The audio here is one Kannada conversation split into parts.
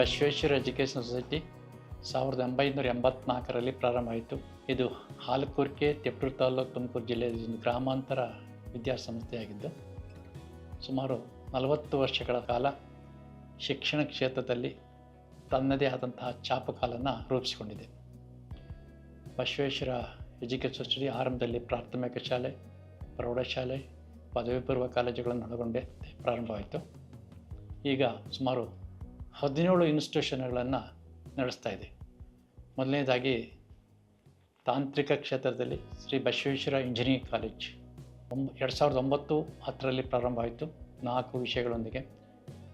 ಬಸವೇಶ್ವರ ಎಜುಕೇಷನ್ ಸೊಸೈಟಿ ಸಾವಿರದ ಒಂಬೈನೂರ ಎಂಬತ್ನಾಲ್ಕರಲ್ಲಿ ಪ್ರಾರಂಭ ಆಯಿತು ಇದು ಹಾಲಕೂರ್ಕೆ ತಿಪ್ಟೂರು ತಾಲೂಕು, ತುಮಕೂರು ಜಿಲ್ಲೆಯ ಒಂದು ಗ್ರಾಮಾಂತರ ವಿದ್ಯಾಸಂಸ್ಥೆಯಾಗಿದ್ದು, ಸುಮಾರು ನಲವತ್ತು ವರ್ಷಗಳ ಕಾಲ ಶಿಕ್ಷಣ ಕ್ಷೇತ್ರದಲ್ಲಿ ತನ್ನದೇ ಆದಂತಹ ಚಾಪಕಾಲನ್ನು ರೂಪಿಸಿಕೊಂಡಿದೆ. ಬಸವೇಶ್ವರ ಎಜುಕೇಷನ್ ಸೊಸೈಟಿ ಆರಂಭದಲ್ಲಿ ಪ್ರಾಥಮಿಕ ಶಾಲೆ, ಪ್ರೌಢಶಾಲೆ, ಪದವಿ ಪೂರ್ವ ಕಾಲೇಜುಗಳನ್ನು ಒಳಗೊಂಡೇ ಪ್ರಾರಂಭವಾಯಿತು. ಈಗ ಸುಮಾರು ಹದಿನೇಳು ಇನ್ಸ್ಟಿಟ್ಯೂಷನ್ಗಳನ್ನು ನಡೆಸ್ತಾ ಇದೆ. ಮೊದಲನೇದಾಗಿ ತಾಂತ್ರಿಕ ಕ್ಷೇತ್ರದಲ್ಲಿ ಶ್ರೀ ಬಸವೇಶ್ವರ ಇಂಜಿನಿಯರಿಂಗ್ ಕಾಲೇಜ್. ಒಂಬ, ಎರಡು ಸಾವಿರದ ಒಂಬತ್ತು ಹತ್ತರಲ್ಲಿ ಪ್ರಾರಂಭ ಆಯಿತು ನಾಲ್ಕು ವಿಷಯಗಳೊಂದಿಗೆ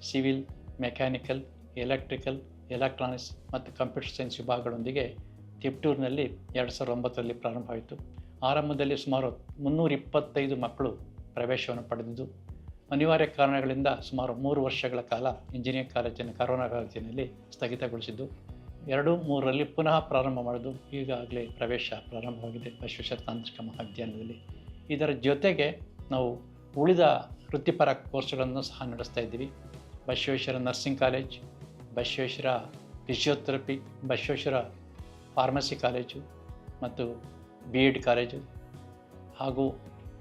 ಸಿವಿಲ್, ಮೆಕ್ಯಾನಿಕಲ್, ಎಲೆಕ್ಟ್ರಿಕಲ್, ಎಲೆಕ್ಟ್ರಾನಿಕ್ಸ್ ಮತ್ತು ಕಂಪ್ಯೂಟರ್ ಸೈನ್ಸ್ ವಿಭಾಗಗಳೊಂದಿಗೆ ತಿಪ್ಟೂರಿನಲ್ಲಿ ಎರಡು ಸಾವಿರದ ಒಂಬತ್ತರಲ್ಲಿ ಪ್ರಾರಂಭ ಆಯಿತು ಆರಂಭದಲ್ಲಿ ಸುಮಾರು ಮುನ್ನೂರ ಇಪ್ಪತ್ತೈದು ಮಕ್ಕಳು ಪ್ರವೇಶವನ್ನು ಪಡೆದಿದ್ದು ಅನಿವಾರ್ಯ ಕಾರಣಗಳಿಂದ ಸುಮಾರು ಮೂರು ವರ್ಷಗಳ ಕಾಲ ಇಂಜಿನಿಯರಿಂಗ್ ಕಾಲೇಜನ್ನು ಕರೋನಾ ಕಾಲೇಜಿನಲ್ಲಿ ಸ್ಥಗಿತಗೊಳಿಸಿದ್ದು, ಎರಡು ಮೂರರಲ್ಲಿ ಪುನಃ ಪ್ರಾರಂಭ ಮಾಡಿದ್ದು ಈಗಾಗಲೇ ಪ್ರವೇಶ ಪ್ರಾರಂಭವಾಗಿದೆ ಬಸವೇಶ್ವರ ತಾಂತ್ರಿಕ ಮಹಾವಿದ್ಯಾಲಯದಲ್ಲಿ. ಇದರ ಜೊತೆಗೆ ನಾವು ಉಳಿದ ವೃತ್ತಿಪರ ಕೋರ್ಸ್ಗಳನ್ನು ಸಹ ನಡೆಸ್ತಾ ಇದ್ದೀವಿ. Basaveshwara nursing college, Basaveshwara physiotherapy, Basaveshwara pharmacy college ಮತ್ತು ಬಿ ಎಡ್ ಕಾಲೇಜು ಹಾಗೂ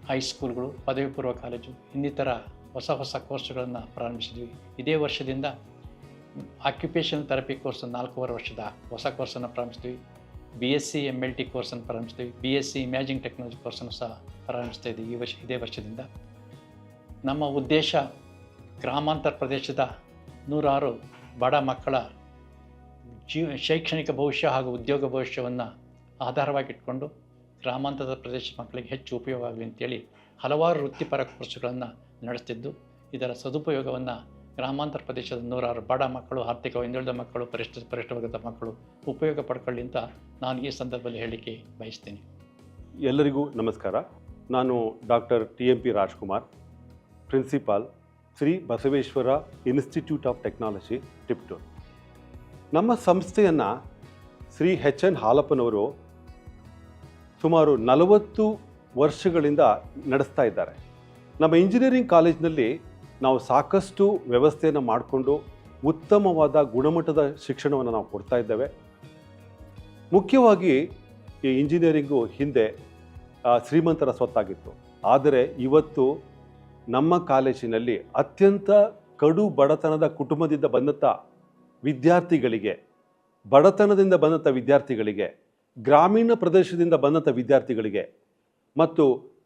ಹೈಸ್ಕೂಲ್ಗಳು ಪದವಿ ಪೂರ್ವ ಕಾಲೇಜು, ಇನ್ನಿತರ ಹೊಸ ಹೊಸ ಕೋರ್ಸ್ಗಳನ್ನು ಪ್ರಾರಂಭಿಸಿದ್ವಿ. ಇದೇ ವರ್ಷದಿಂದ ಆಕ್ಯುಪೇಷನ್ ಥೆರಪಿ ಕೋರ್ಸ್ ನಾಲ್ಕೂವರೆ ವರ್ಷದ ಹೊಸ ಕೋರ್ಸನ್ನು ಪ್ರಾರಂಭಿಸ್ತೀವಿ B S C M L T ಕೋರ್ಸನ್ನು ಪ್ರಾರಂಭಿಸ್ತೀವಿ B S C imaging technology ಕೋರ್ಸನ್ನು ಸಹ ಪ್ರಾರಂಭಿಸ್ತಾ ಇದ್ದೀವಿ ಈ ವರ್ಷ, ಇದೇ ವರ್ಷದಿಂದ. ನಮ್ಮ ಉದ್ದೇಶ ಗ್ರಾಮಾಂತರ ಪ್ರದೇಶದ ನೂರಾರು ಬಡ ಮಕ್ಕಳ ಜೀವ ಶೈಕ್ಷಣಿಕ ಭವಿಷ್ಯ ಹಾಗೂ ಉದ್ಯೋಗ ಭವಿಷ್ಯವನ್ನು ಆಧಾರವಾಗಿಟ್ಕೊಂಡು ಗ್ರಾಮಾಂತರದ ಪ್ರದೇಶ ಮಕ್ಕಳಿಗೆ ಹೆಚ್ಚು ಉಪಯೋಗ ಆಗಲಿ ಅಂತೇಳಿ ಹಲವಾರು ವೃತ್ತಿಪರ ಕೋರ್ಸ್ಗಳನ್ನು ನಡೆಸ್ತಿದ್ದು, ಇದರ ಸದುಪಯೋಗವನ್ನು ಗ್ರಾಮಾಂತರ ಪ್ರದೇಶದ ನೂರಾರು ಬಡ ಮಕ್ಕಳು, ಆರ್ಥಿಕ ಹಿಂದುಳಿದ ಮಕ್ಕಳು, ಪರಿಷ್ಠ ಪರಿಷ್ಠ ವರ್ಗದ ಮಕ್ಕಳು ಉಪಯೋಗ ಪಡ್ಕೊಳ್ಳಿ ಅಂತ ನಾನು ಈ ಸಂದರ್ಭದಲ್ಲಿ ಹೇಳಲಿಕ್ಕೆ ಬಯಸ್ತೇನೆ. ಎಲ್ಲರಿಗೂ ನಮಸ್ಕಾರ. ನಾನು doctor T M P Rajkumar, principal Shri Basaveshwara institute of technology, Tiptur. ನಮ್ಮ ಸಂಸ್ಥೆಯನ್ನು ಶ್ರೀ ಎಚ್ ಎನ್ ಹಾಲಪ್ಪನವರು ಸುಮಾರು ನಲವತ್ತು ವರ್ಷಗಳಿಂದ ನಡೆಸ್ತಾ ಇದ್ದಾರೆ. ನಮ್ಮ ಇಂಜಿನಿಯರಿಂಗ್ ಕಾಲೇಜಿನಲ್ಲಿ ನಾವು ಸಾಕಷ್ಟು ವ್ಯವಸ್ಥೆಯನ್ನು ಮಾಡಿಕೊಂಡು ಉತ್ತಮವಾದ ಗುಣಮಟ್ಟದ ಶಿಕ್ಷಣವನ್ನು ನಾವು ಕೊಡ್ತಾ ಇದ್ದೇವೆ. ಮುಖ್ಯವಾಗಿ ಈ ಇಂಜಿನಿಯರಿಂಗು ಹಿಂದೆ ಶ್ರೀಮಂತರ ಸ್ವತ್ತಾಗಿತ್ತು. ಆದರೆ ಇವತ್ತು ನಮ್ಮ ಕಾಲೇಜಿನಲ್ಲಿ ಅತ್ಯಂತ ಕಡು ಬಡತನದ ಕುಟುಂಬದಿಂದ ಬಂದಂಥ ವಿದ್ಯಾರ್ಥಿಗಳಿಗೆ, ಬಡತನದಿಂದ ಬಂದಂಥ ವಿದ್ಯಾರ್ಥಿಗಳಿಗೆ ಗ್ರಾಮೀಣ ಪ್ರದೇಶದಿಂದ ಬಂದಂಥ ವಿದ್ಯಾರ್ಥಿಗಳಿಗೆ ಮತ್ತು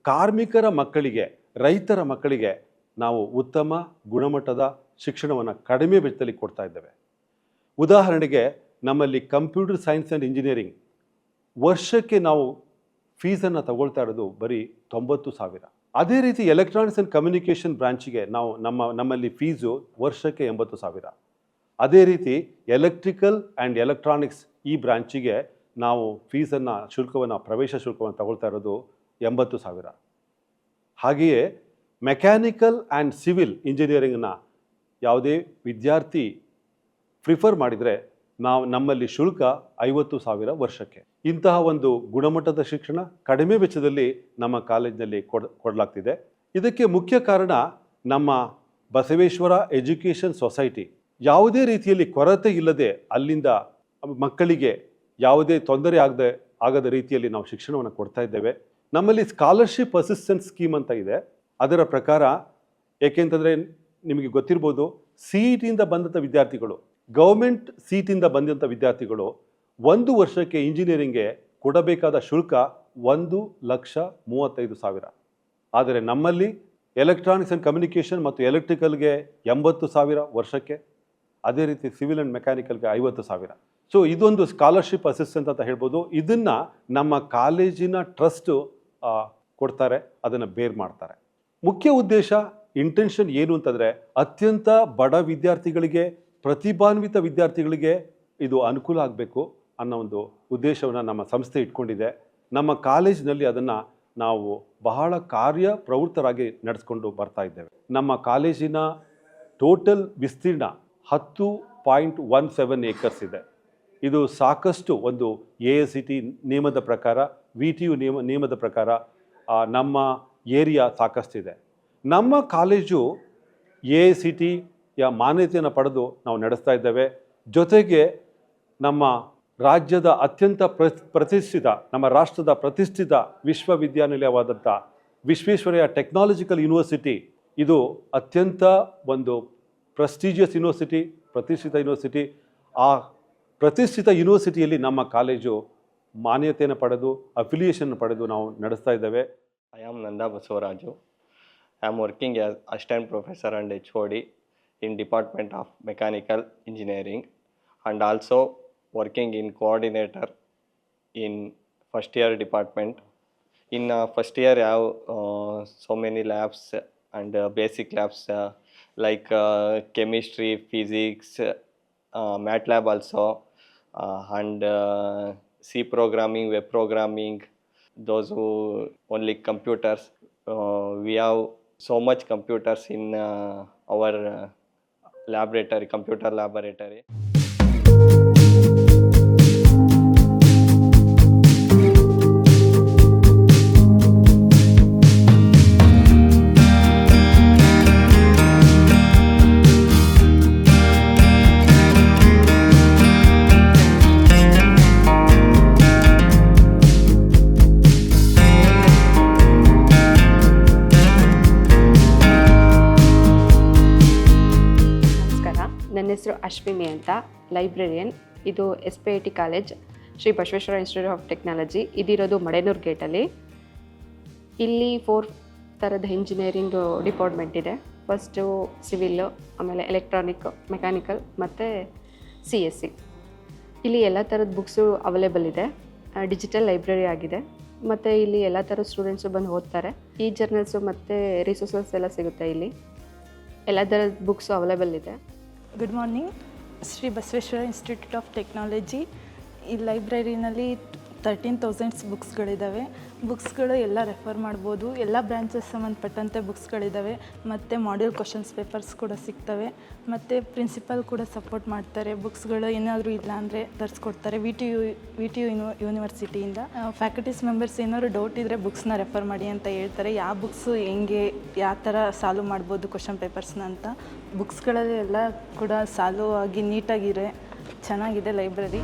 ಕಾರ್ಮಿಕರ ಮಕ್ಕಳಿಗೆ, ರೈತರ ಮಕ್ಕಳಿಗೆ ನಾವು ಉತ್ತಮ ಗುಣಮಟ್ಟದ ಶಿಕ್ಷಣವನ್ನು ಕಡಿಮೆ ವೆಚ್ಚದಲ್ಲಿ ಕೊಡ್ತಾ ಇದ್ದೇವೆ. ಉದಾಹರಣೆಗೆ ನಮ್ಮಲ್ಲಿ ಕಂಪ್ಯೂಟರ್ ಸೈನ್ಸ್ ಆ್ಯಂಡ್ ಇಂಜಿನಿಯರಿಂಗ್ ವರ್ಷಕ್ಕೆ ನಾವು ಫೀಸನ್ನು ತಗೊಳ್ತಾ ಇರೋದು ಬರೀ ತೊಂಬತ್ತು ಸಾವಿರ. ಅದೇ ರೀತಿ ಎಲೆಕ್ಟ್ರಾನಿಕ್ಸ್ ಆ್ಯಂಡ್ ಕಮ್ಯುನಿಕೇಷನ್ ಬ್ರಾಂಚಿಗೆ ನಾವು ನಮ್ಮ, ನಮ್ಮಲ್ಲಿ ಫೀಸು ವರ್ಷಕ್ಕೆ ಎಂಬತ್ತು ಸಾವಿರ. ಅದೇ ರೀತಿ ಎಲೆಕ್ಟ್ರಿಕಲ್ ಆ್ಯಂಡ್ ಎಲೆಕ್ಟ್ರಾನಿಕ್ಸ್ ಈ ಬ್ರಾಂಚಿಗೆ ನಾವು ಫೀಸನ್ನು, ಶುಲ್ಕವನ್ನು, ಪ್ರವೇಶ ಶುಲ್ಕವನ್ನು ತಗೊಳ್ತಾ ಇರೋದು ಎಂಬತ್ತು ಸಾವಿರ. ಹಾಗೆಯೇ ಮೆಕ್ಯಾನಿಕಲ್ ಆ್ಯಂಡ್ ಸಿವಿಲ್ ಇಂಜಿನಿಯರಿಂಗ್ನ ಯಾವುದೇ ವಿದ್ಯಾರ್ಥಿ ಪ್ರಿಫರ್ ಮಾಡಿದರೆ ನಾವು ನಮ್ಮಲ್ಲಿ ಶುಲ್ಕ ಐವತ್ತು ಸಾವಿರ ವರ್ಷಕ್ಕೆ. ಇಂತಹ ಒಂದು ಗುಣಮಟ್ಟದ ಶಿಕ್ಷಣ ಕಡಿಮೆ ವೆಚ್ಚದಲ್ಲಿ ನಮ್ಮ ಕಾಲೇಜಿನಲ್ಲಿ ಕೊಡ್, ಕೊಡಲಾಗ್ತಿದೆ. ಇದಕ್ಕೆ ಮುಖ್ಯ ಕಾರಣ ನಮ್ಮ ಬಸವೇಶ್ವರ ಎಜುಕೇಷನ್ ಸೊಸೈಟಿ. ಯಾವುದೇ ರೀತಿಯಲ್ಲಿ ಕೊರತೆ ಇಲ್ಲದೆ ಅಲ್ಲಿಂದ ಮಕ್ಕಳಿಗೆ ಯಾವುದೇ ತೊಂದರೆ ಆಗದೆ ಆಗದ ರೀತಿಯಲ್ಲಿ ನಾವು ಶಿಕ್ಷಣವನ್ನು ಕೊಡ್ತಾ ಇದ್ದೇವೆ. ನಮ್ಮಲ್ಲಿ ಸ್ಕಾಲರ್ಶಿಪ್ ಅಸಿಸ್ಟೆನ್ಸ್ ಸ್ಕೀಮ್ ಅಂತ ಇದೆ. ಅದರ ಪ್ರಕಾರ ಏಕೆಂತಂದರೆ ನಿಮಗೆ ಗೊತ್ತಿರ್ಬೋದು ಸಿ ಇ ಟಿಯಿಂದ ಬಂದಂಥ ವಿದ್ಯಾರ್ಥಿಗಳು ಗೌರ್ಮೆಂಟ್ ಸೀಟಿಂದ ಬಂದಂಥ ವಿದ್ಯಾರ್ಥಿಗಳು ಒಂದು ವರ್ಷಕ್ಕೆ ಇಂಜಿನಿಯರಿಂಗ್ಗೆ ಕೊಡಬೇಕಾದ ಶುಲ್ಕ ಒಂದು ಲಕ್ಷ ಮೂವತ್ತೈದು ಸಾವಿರ. ಆದರೆ ನಮ್ಮಲ್ಲಿ ಎಲೆಕ್ಟ್ರಾನಿಕ್ಸ್ ಆ್ಯಂಡ್ ಕಮ್ಯುನಿಕೇಷನ್ ಮತ್ತು ಎಲೆಕ್ಟ್ರಿಕಲ್ಗೆ ಎಂಬತ್ತು ಸಾವಿರ ವರ್ಷಕ್ಕೆ. ಅದೇ ರೀತಿ ಸಿವಿಲ್ ಆ್ಯಂಡ್ ಮೆಕ್ಯಾನಿಕಲ್ಗೆ ಐವತ್ತು ಸಾವಿರ. ಸೊ ಇದೊಂದು ಸ್ಕಾಲರ್ಶಿಪ್ ಅಸಿಸ್ಟೆಂಟ್ ಅಂತ ಹೇಳ್ಬೋದು. ಇದನ್ನು ನಮ್ಮ ಕಾಲೇಜಿನ ಟ್ರಸ್ಟು ಕೊಡ್ತಾರೆ. ಅದನ್ನು ಬೇರ್ ಮಾಡ್ತಾರೆ. ಮುಖ್ಯ ಉದ್ದೇಶ ಇಂಟೆನ್ಷನ್ ಏನು ಅಂತಂದರೆ ಅತ್ಯಂತ ಬಡ ವಿದ್ಯಾರ್ಥಿಗಳಿಗೆ, ಪ್ರತಿಭಾನ್ವಿತ ವಿದ್ಯಾರ್ಥಿಗಳಿಗೆ ಇದು ಅನುಕೂಲ ಆಗಬೇಕು ಅನ್ನೋ ಒಂದು ಉದ್ದೇಶವನ್ನು ನಮ್ಮ ಸಂಸ್ಥೆ ಇಟ್ಕೊಂಡಿದೆ. ನಮ್ಮ ಕಾಲೇಜಿನಲ್ಲಿ ಅದನ್ನು ನಾವು ಬಹಳ ಕಾರ್ಯ ಪ್ರವೃತ್ತರಾಗಿ ನಡೆಸ್ಕೊಂಡು ಬರ್ತಾ ಇದ್ದೇವೆ. ನಮ್ಮ ಕಾಲೇಜಿನ ಟೋಟಲ್ ವಿಸ್ತೀರ್ಣ ಹತ್ತು ಪಾಯಿಂಟ್ ಒನ್ ಸೆವೆನ್ ಏಕರ್ಸ್ ಇದೆ. ಇದು ಸಾಕಷ್ಟು ಒಂದು ಎ ಎಸ್ ಸಿ ಟಿ ನಿಯಮದ ಪ್ರಕಾರ, ವಿ ಟಿ ಯು ನಿಯಮ, ನಿಯಮದ ಪ್ರಕಾರ ನಮ್ಮ ಏರಿಯಾ ಸಾಕಷ್ಟಿದೆ ನಮ್ಮ ಕಾಲೇಜು ಎ ಎ ಸಿ ಟಿಯ ಮಾನ್ಯತೆಯನ್ನು ಪಡೆದು ನಾವು ನಡೆಸ್ತಾ ಇದ್ದೇವೆ. ಜೊತೆಗೆ ನಮ್ಮ ರಾಜ್ಯದ ಅತ್ಯಂತ ಪ್ರ, ಪ್ರತಿಷ್ಠಿತ, ನಮ್ಮ ರಾಷ್ಟ್ರದ ಪ್ರತಿಷ್ಠಿತ ವಿಶ್ವವಿದ್ಯಾನಿಲಯವಾದಂಥ ವಿಶ್ವೇಶ್ವರಯ್ಯ ಟೆಕ್ನಾಲಜಿಕಲ್ ಯೂನಿವರ್ಸಿಟಿ, ಇದು ಅತ್ಯಂತ ಒಂದು ಪ್ರೆಸ್ಟೀಜಿಯಸ್ ಯೂನಿವರ್ಸಿಟಿ ಪ್ರತಿಷ್ಠಿತ ಯೂನಿವರ್ಸಿಟಿ ಆ ಪ್ರತಿಷ್ಠಿತ ಯೂನಿವರ್ಸಿಟಿಯಲ್ಲಿ ನಮ್ಮ ಕಾಲೇಜು ಮಾನ್ಯತೆಯನ್ನು ಪಡೆದು ಅಫಿಲಿಯೇಷನ್ ಪಡೆದು ನಾವು ನಡೆಸ್ತಾ ಇದ್ದೇವೆ. I am Nanda Basavaraju I am working a assistant professor and H O D in department of mechanical engineering and also working in coordinator in first year department ಇನ್ನು ಫಸ್ಟ್ ಇಯರ್ ಯಾವ so many labs and basic labs like uh, chemistry, physics, uh, MATLAB also, uh, and uh, C programming, web programming, those who only computers. Uh, we have so much computers in uh, our uh, laboratory, computer laboratory. ನನ್ನ ಹೆಸರು ಅಶ್ವಿನಿ ಅಂತ, ಲೈಬ್ರರಿಯನ್. ಇದು S P I T college, Shri Basaveshwara institute of technology. ಇದಿರೋದು Madenur ಗೇಟಲ್ಲಿ. ಇಲ್ಲಿ ಫೋರ್ ಥರದ ಇಂಜಿನಿಯರಿಂಗ್ ಡಿಪಾರ್ಟ್ಮೆಂಟ್ ಇದೆ. ಫಸ್ಟು ಸಿವಿಲ್ಲು ಆಮೇಲೆ ಎಲೆಕ್ಟ್ರಾನಿಕ್ ಮೆಕ್ಯಾನಿಕಲ್ ಮತ್ತು ಸಿ ಎಸ್ ಸಿ ಇಲ್ಲಿ ಎಲ್ಲ ಥರದ ಬುಕ್ಸು ಅವೈಲೇಬಲ್ ಇದೆ. ಡಿಜಿಟಲ್ ಲೈಬ್ರರಿ ಆಗಿದೆ. ಮತ್ತು ಇಲ್ಲಿ ಎಲ್ಲ ಥರದ ಸ್ಟೂಡೆಂಟ್ಸು ಬಂದು ಓದ್ತಾರೆ. ಈ ಜರ್ನಲ್ಸು ಮತ್ತು ರಿಸೋರ್ಸಸ್ ಎಲ್ಲ ಸಿಗುತ್ತೆ ಇಲ್ಲಿ. ಎಲ್ಲ ಥರದ ಬುಕ್ಸು ಅವೈಲೇಬಲ್ ಇದೆ. Good morning Shri Basaveshwara institute of technology ಈ ಲೈಬ್ರರಿನಲ್ಲಿ ತರ್ಟೀನ್ ತೌಸಂಡ್ಸ್ ಬುಕ್ಸ್ಗಳಿದ್ದಾವೆ ಬುಕ್ಸ್ಗಳು ಎಲ್ಲ ರೆಫರ್ ಮಾಡ್ಬೋದು. ಎಲ್ಲ ಬ್ರಾಂಚಸ್ ಸಂಬಂಧಪಟ್ಟಂತೆ ಬುಕ್ಸ್ಗಳಿದ್ದಾವೆ ಮತ್ತು ಮಾಡ್ಯೂಲ್ ಕ್ವಶನ್ಸ್ ಪೇಪರ್ಸ್ ಕೂಡ ಸಿಗ್ತವೆ. ಮತ್ತು ಪ್ರಿನ್ಸಿಪಲ್ ಕೂಡ ಸಪೋರ್ಟ್ ಮಾಡ್ತಾರೆ. ಬುಕ್ಸ್ಗಳು ಏನಾದರೂ ಇಲ್ಲ ಅಂದರೆ ತರಿಸ್ಕೊಡ್ತಾರೆ. V T U V T U ಯೂನಿವರ್ಸಿಟಿಯಿಂದ faculties members ಏನಾದ್ರು ಡೌಟ್ ಇದ್ದರೆ ಬುಕ್ಸ್ನ ರೆಫರ್ ಮಾಡಿ ಅಂತ ಹೇಳ್ತಾರೆ. ಯಾವ ಬುಕ್ಸು ಹೆಂಗೆ, ಯಾವ ಥರ ಸಾಲ್ವ್ ಮಾಡ್ಬೋದು ಕ್ವಶನ್ ಪೇಪರ್ಸ್ನ ಅಂತ. ಬುಕ್ಸ್ಗಳಲ್ಲಿ ಎಲ್ಲ ಕೂಡ ಸಾಲ್ವ್ ಆಗಿ ನೀಟಾಗಿದೆ ಚೆನ್ನಾಗಿದೆ library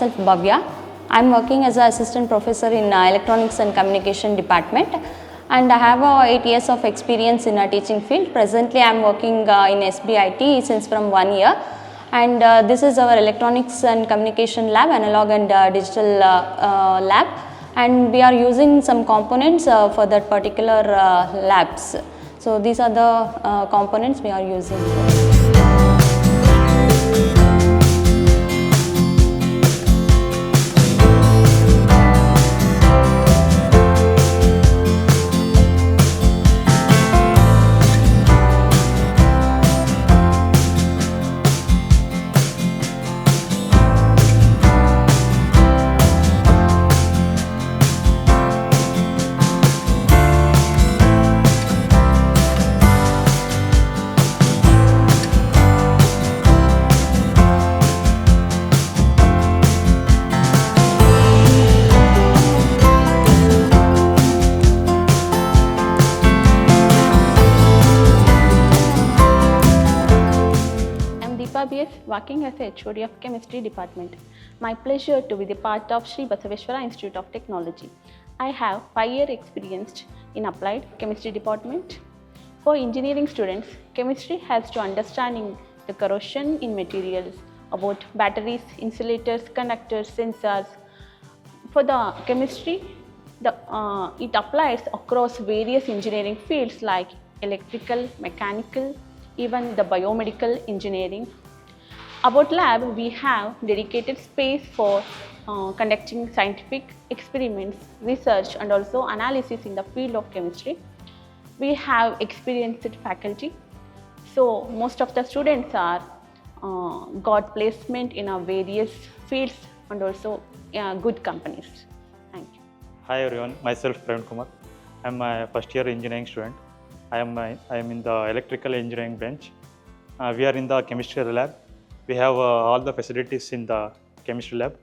myself Bhavya. I'm working as an assistant professor in uh, electronics and communication department and I have uh, 8 years of experience in a teaching field. Presently I'm working uh, in SBIT since from one year and uh, this is our electronics and communication lab, analog and uh, digital uh, uh, lab and we are using some components uh, for that particular uh, labs. So these are the uh, components we are using. Deepa BS, working as a HOD of Chemistry Department. My pleasure to be the part of Sri Basaveshwara Institute of Technology. I have five year experience in applied chemistry department. For engineering students, chemistry has to understanding the corrosion in materials, about batteries, insulators, conductors, sensors. For the chemistry, the, uh, it applies across various engineering fields like electrical, mechanical, even the biomedical engineering. About lab, we have dedicated space for uh, conducting scientific experiments, research, and also analysis in the field of chemistry. We have experienced faculty, so most of the students are uh, got placement in our various fields and also uh, good companies. Thank you. Hi everyone, myself Praveen Kumar. I am a first year engineering student. I am, I am in the electrical engineering branch. Uh, we are in the chemistry lab. We have uh, all the facilities in the chemistry lab.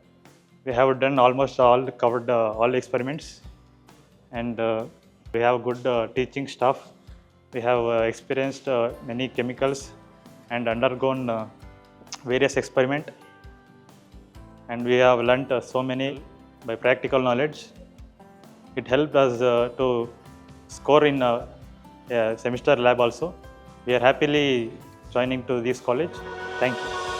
We have done almost all covered uh, all experiments, and uh, we have good uh, teaching staff. We have uh, experienced uh, many chemicals and undergone uh, various experiment, and we have learnt uh, so many by practical knowledge it helped us uh, to score in a semester lab also. We are happily joining to this college. Thank you.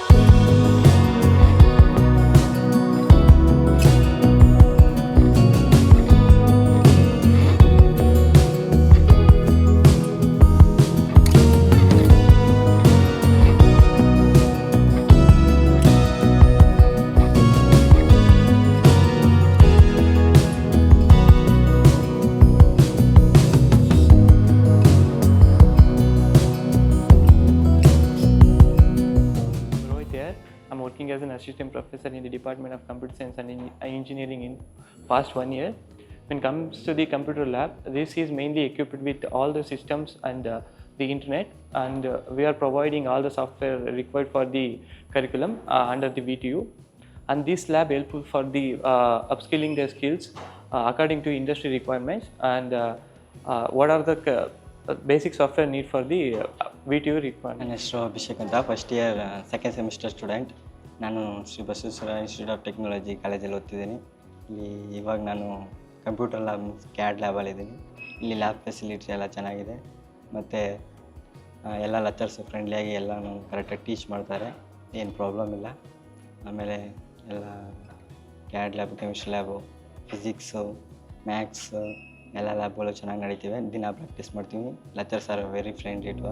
the Department of Computer Science and Engineering in past one year. When it comes to the computer lab, this is mainly equipped with all the systems and uh, the internet and uh, we are providing all the software required for the curriculum uh, under the VTU and this lab helpful for the uh, upskilling their skills uh, according to industry requirements and uh, uh, what are the basic software need for the VTU requirement. I Abhishek Anta, first year second semester student. ನಾನು Shri Basaveshwara institute of technology ಕಾಲೇಜಲ್ಲಿ ಓದ್ತಿದ್ದೀನಿ. ಇಲ್ಲಿ ಇವಾಗ ನಾನು ಕಂಪ್ಯೂಟರ್ ಲ್ಯಾಬ್ ಕ್ಯಾಡ್ ಲ್ಯಾಬಲ್ಲಿದ್ದೀನಿ ಇಲ್ಲಿ ಲ್ಯಾಬ್ ಫೆಸಿಲಿಟಿ ಎಲ್ಲ ಚೆನ್ನಾಗಿದೆ. ಮತ್ತು ಎಲ್ಲ ಲೆಕ್ಚರ್ಸ್ ಫ್ರೆಂಡ್ಲಿಯಾಗಿ ಎಲ್ಲಾನು ಕರೆಕ್ಟಾಗಿ ಟೀಚ್ ಮಾಡ್ತಾರೆ. ಏನು ಪ್ರಾಬ್ಲಮ್ ಇಲ್ಲ. ಆಮೇಲೆ ಎಲ್ಲ CAD lab chemistry lab physics maths ಎಲ್ಲ ಲ್ಯಾಬ್ಗಳು ಚೆನ್ನಾಗಿ ನಡೀತಿವೆ. ದಿನ ಪ್ರಾಕ್ಟೀಸ್ ಮಾಡ್ತೀವಿ lectures are very friendly too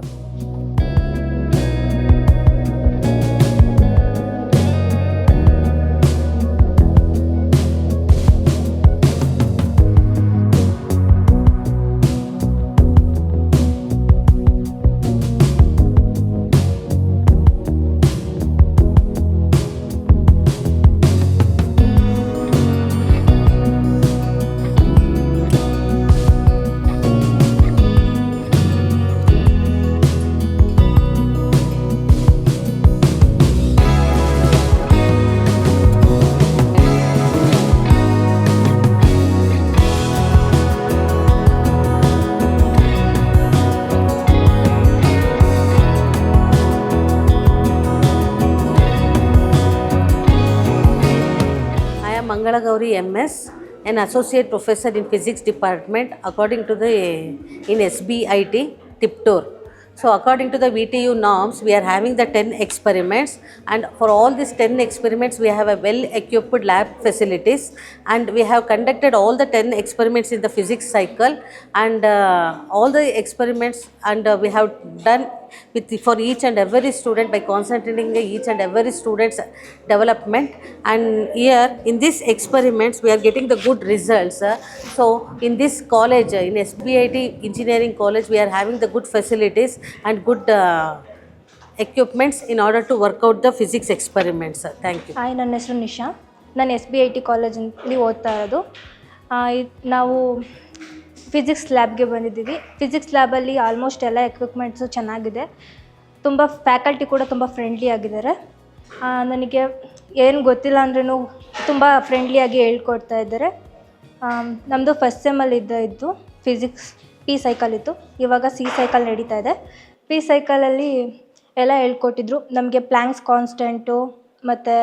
I am Mangala Gauri MS, an associate professor in physics department according to the in SBIT Tiptor. So according to the VTU norms, we are having the 10 experiments and for all these 10 experiments, we have a well equipped lab facilities and we have conducted all the 10 experiments in the physics cycle and uh, all the experiments and uh, we have done with for each and every student by concentrating on each and every student's development and here in these experiments we are getting the good results uh, so in this college uh, in SBIT engineering college we are having the good facilities and good uh, equipments in order to work out the physics experiments Uh, thank you hi ನನ್ನ ಹೆಸರು ನಿಶಾ ನಾನು ಎಸ್ ಬಿ ಐ ಟಿ ಕಾಲೇಜಲ್ಲಿ ಓದ್ತಾ ಇರೋದು ಆ, ಇದ್- ನಾವು ಫಿಸಿಕ್ಸ್ ಲ್ಯಾಬ್ಗೆ ಬಂದಿದ್ದೀವಿ. ಫಿಸಿಕ್ಸ್ ಲ್ಯಾಬಲ್ಲಿ ಆಲ್ಮೋಸ್ಟ್ ಎಲ್ಲ ಎಕ್ವಿಪ್ಮೆಂಟ್ಸು ಚೆನ್ನಾಗಿದೆ. ತುಂಬ ಫ್ಯಾಕಲ್ಟಿ ಕೂಡ ತುಂಬ ಫ್ರೆಂಡ್ಲಿ ಆಗಿದ್ದಾರೆ. ನನಗೆ ಏನು ಗೊತ್ತಿಲ್ಲ ಅಂದ್ರೂ ತುಂಬ ಫ್ರೆಂಡ್ಲಿಯಾಗಿ ಹೇಳ್ಕೊಡ್ತಾ ಇದ್ದಾರೆ. ನಮ್ಮದು ಫಸ್ಟ್ ಸೆಮ್ಮಲ್ಲಿ ಇದ್ದ ಇದ್ದು ಫಿಸಿಕ್ಸ್ ಪಿ ಸೈಕಲ್ ಇತ್ತು. ಇವಾಗ ಸಿ ಸೈಕಲ್ ನಡೀತಾ ಇದೆ. ಪಿ ಸೈಕಲಲ್ಲಿ ಎಲ್ಲ ಹೇಳ್ಕೊಟ್ಟಿದ್ರು. ನಮಗೆ ಪ್ಲ್ಯಾಂಕ್ಸ್ ಕಾನ್ಸ್ಟೆಂಟು ಮತ್ತು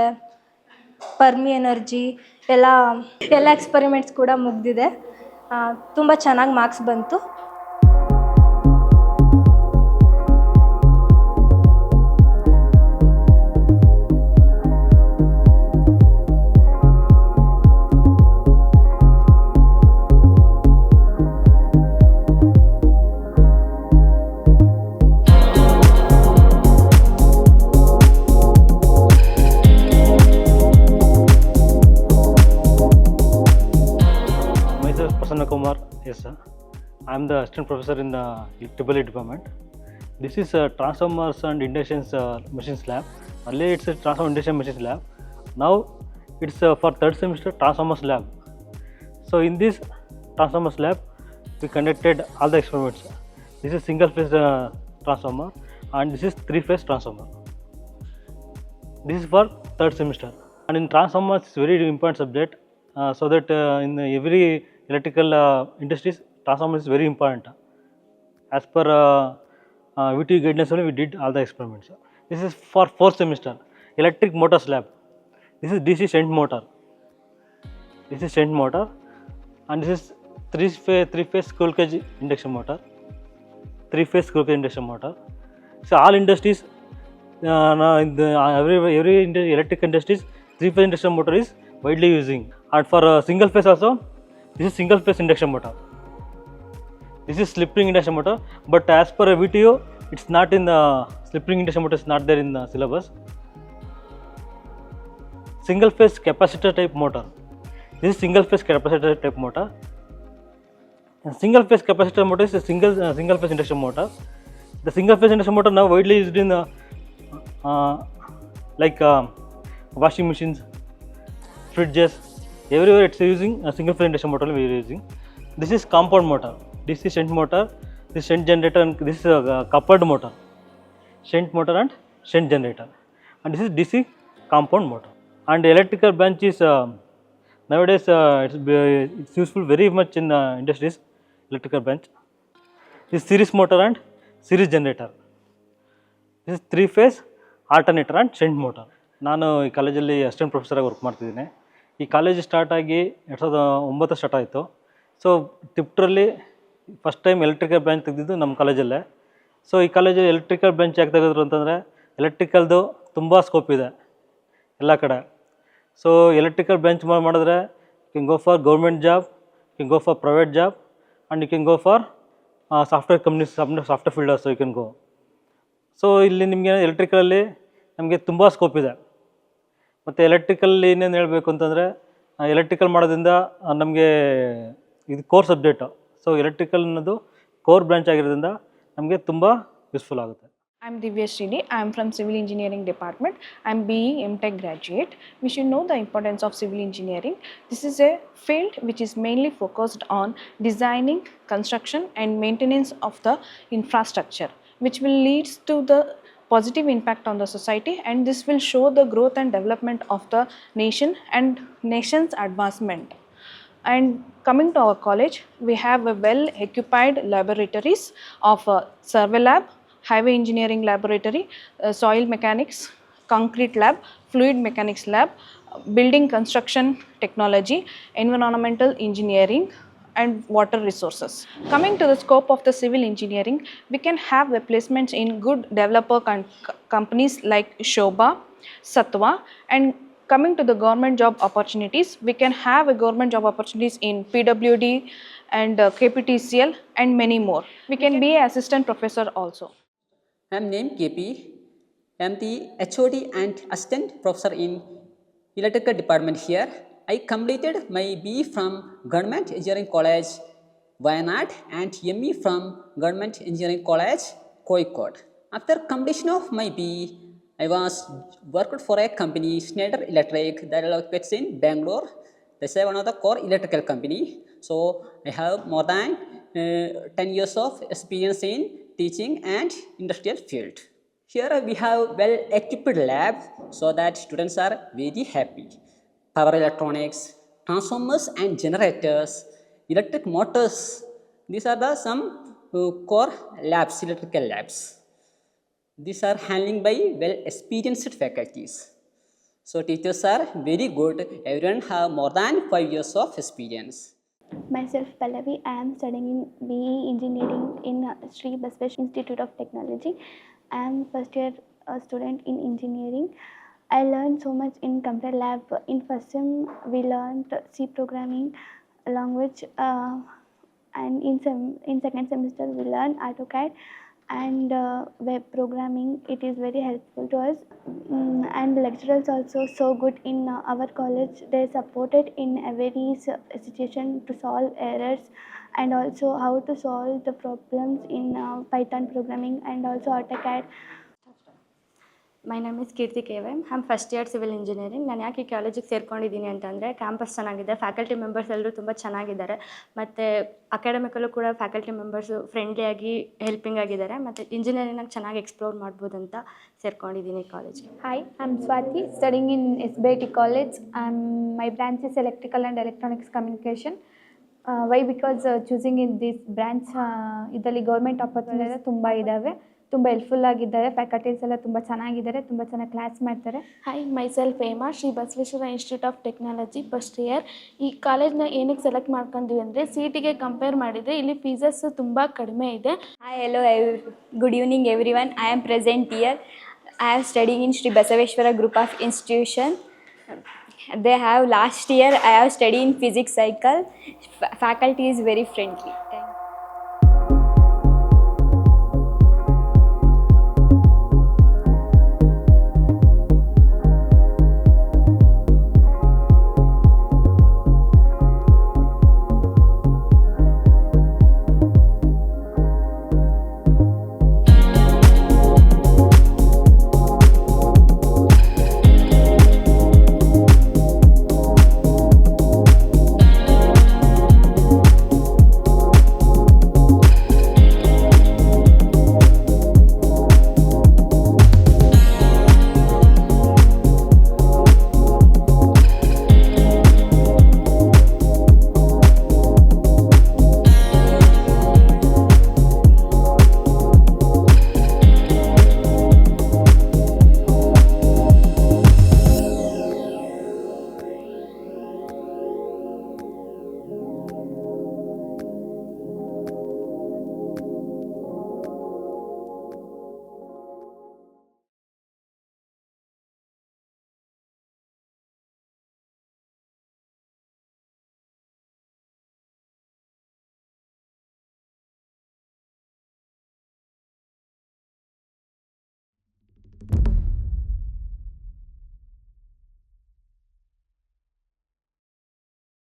ಪರ್ಮಿ ಎನರ್ಜಿ ಎಲ್ಲ ಎಲ್ಲ ಎಕ್ಸ್ಪರಿಮೆಂಟ್ಸ್ ಕೂಡ ಮುಗ್ದಿದೆ. ತುಂಬ ಚೆನ್ನಾಗಿ ಮಾರ್ಕ್ಸ್ ಬಂತು. Yes sir. I am the assistant professor in the Triple E department. This is a transformers and inductions uh, machines lab. Earlier it's a transformer induction machines lab. Now it's uh, for third semester transformers lab. So in this transformers lab, we conducted all the experiments. This is single phase uh, transformer and this is three phase transformer. This is for third semester. And in transformers, it's very important subject. Uh, so that uh, in every electrical uh, industries, transformer is very important. As per uh, uh, VTU guidance, only we did all the experiments. This is for fourth semester, electric motors lab. This is DC shunt motor. This is shunt motor, and this is three phase three phase squirrel cage induction motor. Three phase squirrel cage induction motor. So all industries, uh, in the, uh, every every indu- electric industries, three phase induction motor is widely using. And for uh, single phase also, this is single phase induction motor. This is slip ring induction motor, but as per a VTO, it's not in the slip ring induction motor is not there in the syllabus. Single phase capacitor type motor. This is single phase capacitor type motor. And single phase capacitor motor is a single uh, single phase induction motor. The single phase induction motor now widely used in uh, uh, like uh, washing machines, fridges, everywhere it's using a single phase induction motor we are using. This is compound motor. This is shunt motor. This shunt generator and this is a uh, coupled motor. Shunt motor and shunt generator. And this is DC compound motor. And electrical branch is uh, nowadays uh, it's, uh, it's useful very much in uh, industries. Electrical branch. This series motor and series generator. This is three phase alternator and shunt motor. ನಾನು ಈ ಕಾಲೇಜಲ್ಲಿ ಅಸಿಸ್ಟೆಂಟ್ ಪ್ರೊಫೆಸರಾಗಿ ವರ್ಕ್ ಮಾಡ್ತಿದ್ದೀನಿ ಈ ಕಾಲೇಜ್ ಸ್ಟಾರ್ಟ್ ಆಗಿ ಎರಡು ಸಾವಿರದ ಒಂಬತ್ತು ಸ್ಟಾರ್ಟ್ ಆಯಿತು. ಸೊ ಟಿಪ್ಟ್ರಲ್ಲಿ ಫಸ್ಟ್ ಟೈಮ್ ಎಲೆಕ್ಟ್ರಿಕಲ್ ಬ್ರಾಂಚ್ ತೆಗೆದಿದ್ದು ನಮ್ಮ ಕಾಲೇಜಲ್ಲೇ ಸೊ ಈ ಕಾಲೇಜಲ್ಲಿ ಎಲೆಕ್ಟ್ರಿಕಲ್ ಬ್ರಾಂಚ್ ಯಾಕೆ ತೆಗೆದ್ರು ಅಂತಂದರೆ ಎಲೆಕ್ಟ್ರಿಕಲ್ದು ತುಂಬ ಸ್ಕೋಪ್ ಇದೆ ಎಲ್ಲ ಕಡೆ. ಸೊ ಎಲೆಕ್ಟ್ರಿಕಲ್ ಬ್ರಾಂಚ್ ಮಾಡಿದ್ರೆ can go for government job can go for private job and you can go for software companies software fielders you can go so ಇಲ್ಲಿ ನಿಮಗೆ ಎಲೆಕ್ಟ್ರಿಕಲಲ್ಲಿ ನಮಗೆ ತುಂಬ ಸ್ಕೋಪ್ ಇದೆ. ಮತ್ತು ಎಲೆಕ್ಟ್ರಿಕಲ್ ಏನೇನು ಹೇಳಬೇಕು ಅಂತಂದರೆ ಎಲೆಕ್ಟ್ರಿಕಲ್ ಮಾಡೋದ್ರಿಂದ ನಮಗೆ ಇದು ಕೋರ್ ಸಬ್ಜೆಕ್ಟು ಸೊ ಎಲೆಕ್ಟ್ರಿಕಲ್ ಅನ್ನೋದು ಕೋರ್ ಬ್ರಾಂಚ್ ಆಗಿರೋದ್ರಿಂದ ನಮಗೆ ತುಂಬ ಯೂಸ್ಫುಲ್ ಆಗುತ್ತೆ I'm Divya Srini. am from Civil Engineering Department. I'm BE MTech graduate. We should know the importance of civil engineering. This is a field which is mainly focused on designing, construction, and maintenance of the infrastructure, which will leads to the positive impact on the society and this will show the growth and development of the nation and nation's advancement. And coming to our college we have a well occupied laboratories of uh, survey lab highway engineering laboratory uh, soil mechanics concrete lab fluid mechanics lab building construction technology environmental engineering and water resources. Coming to the scope of the civil engineering, we can have the placements in good developer com- companies like Shobha, Satwa, and coming to the government job opportunities, we can have a government job opportunities in PWD and uh, KPTCL and many more. We can be an assistant professor also. I am named KP. I am the HOD and assistant professor in electrical department here. I completed my BE from Government Engineering College, Wayanad and ME from Government Engineering College, Kozhikode. After completion of my BE, I was worked for a company, Schneider Electric, that is located in Bangalore. This is one of the core electrical company. So I have more than uh, 10 years of experience in teaching and industrial field. Here we have well equipped lab so that students are very happy. Power electronics, transformers and generators, electric motors. These are the some uh, core labs, electrical labs. These are handling by well experienced faculties. So teachers are very good. Everyone have more than five years of experience. Myself Pallavi, I am studying in BE Engineering in uh, Sri Basvesh Institute of Technology. I am first year uh, student in engineering. I learned so much in computer lab. In first sem, we learned C programming language, uh, and in sem- in second semester we learned AutoCAD. and uh, web programming. It is very helpful to us. Mm, and lecturers also so good in uh, our college. They supported in every situation to solve errors and also how to solve the problems in uh, Python programming and also AutoCAD. My name is Keerthi K Y am first year civil engineering ನಾನು ಯಾಕೆ ಈ ಕಾಲೇಜಿಗೆ ಸೇರ್ಕೊಂಡಿದ್ದೀನಿ ಅಂತಂದರೆ ಕ್ಯಾಂಪಸ್ ಚೆನ್ನಾಗಿದೆ ಫ್ಯಾಕಲ್ಟಿ ಮೆಂಬರ್ಸ್ ಎಲ್ಲರೂ ತುಂಬ ಚೆನ್ನಾಗಿದ್ದಾರೆ. ಮತ್ತು ಅಕಾಡೆಮಿಕಲ್ಲೂ ಕೂಡ ಫ್ಯಾಕಲ್ಟಿ ಮೆಂಬರ್ಸು ಫ್ರೆಂಡ್ಲಿಯಾಗಿ ಹೆಲ್ಪಿಂಗ್ ಆಗಿದ್ದಾರೆ. ಮತ್ತು ಇಂಜಿನಿಯರಿಂಗ್ ಚೆನ್ನಾಗಿ ಎಕ್ಸ್ಪ್ಲೋರ್ ಮಾಡ್ಬೋದು ಅಂತ ಸೇರ್ಕೊಂಡಿದ್ದೀನಿ ಕಾಲೇಜಿಗೆ I am Swathi studying in S B I T college is my branch is electrical and electronics communication why because choosing in this branch ಇದರಲ್ಲಿ ಗೌರ್ಮೆಂಟ್ ಆಪರ್ಚುನಿಟೀಸ್ ತುಂಬ ಇದ್ದಾವೆ ತುಂಬ ಹೆಲ್ಪ್ಫುಲ್ ಆಗಿದ್ದಾರೆ. ಫ್ಯಾಕಲ್ಟೀಸ್ ಎಲ್ಲ ತುಂಬ ಚೆನ್ನಾಗಿದ್ದಾರೆ. ತುಂಬ ಚೆನ್ನಾಗಿ ಕ್ಲಾಸ್ ಮಾಡ್ತಾರೆ. Hi myself Hema Shri Basaveshwara institute of technology first year ಈ ಕಾಲೇಜ್ನ ಏನಕ್ಕೆ ಸೆಲೆಕ್ಟ್ ಮಾಡ್ಕೊಂಡಿವಿ ಅಂದರೆ ಸೀಟಿಗೆ ಕಂಪೇರ್ ಮಾಡಿದರೆ ಇಲ್ಲಿ ಫೀಸಸ್ ತುಂಬ ಕಡಿಮೆ ಇದೆ. Hi hello good evening every I am present year I am studying in Shri Basaveshwara group of institution they have last year I have study in physics cycle faculty is very friendly